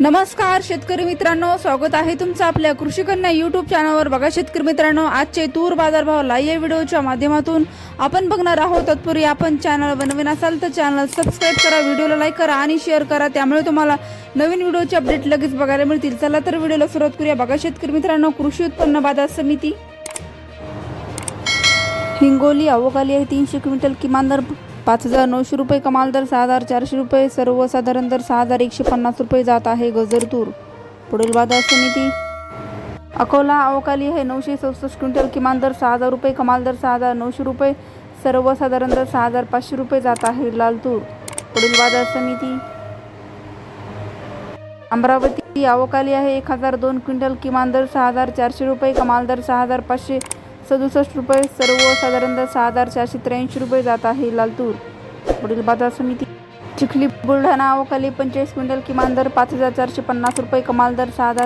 नमस्कार शेतकरी मित्रांनो. स्वागत आहे तुमचं आपल्या कृषी कन्या चॅनलवर बघा शेतकरी मित्रांनो आजचे तूर बाजारभाव लाईव्ह व्हिडिओच्या माध्यमातून आपण बघणार आहोत. तत्पूर्वी आपण चॅनल बनवीन असाल तर चॅनल सबस्क्राईब करा व्हिडिओला लाईक करा आणि शेअर करा. त्यामुळे तुम्हाला नवीन व्हिडिओचे अपडेट लगेच बघायला मिळतील. चला तर व्हिडिओला सुरुवात करूया. बघा शेतकरी मित्रांनो कृषी उत्पन्न बाजार समिती. हिंगोली अवकाली आहे तीनशे क्विंटल किमान दर पाच हजार नऊशे रुपये कमाल दर सहा हजार चारशे रुपये सर्वसाधारण दर सहा हजार एकशे पन्नास रुपये जात आहे गजर तूर पुढील बाजार समिती. अकोला अवकाली आहे नऊशे चौसष्ट क्विंटल किमान दर सहा हजार रुपये कमाल दर सहा हजार नऊशे रुपये सर्वसाधारण दर सहा हजार पाचशे रुपये जात आहे लाल तूर पुढील बाजार समिती. अमरावती अवकाली आहे एक हजार दोन क्विंटल किमान दर सहा हजार चारशे रुपये कमाल दर सहा हजार पाचशे सदुसष्ट रुपये सर्व साधारणतः सहा हजार चारशे त्र्याऐंशी रुपये जात आहे लालतूर. पुढील बाजार समिती चिखली बुलढाणा अवकाली पंचेचाळीस क्विंटल किमान दर पाच हजार चारशे पन्नास रुपये कमाल दर सहा हजार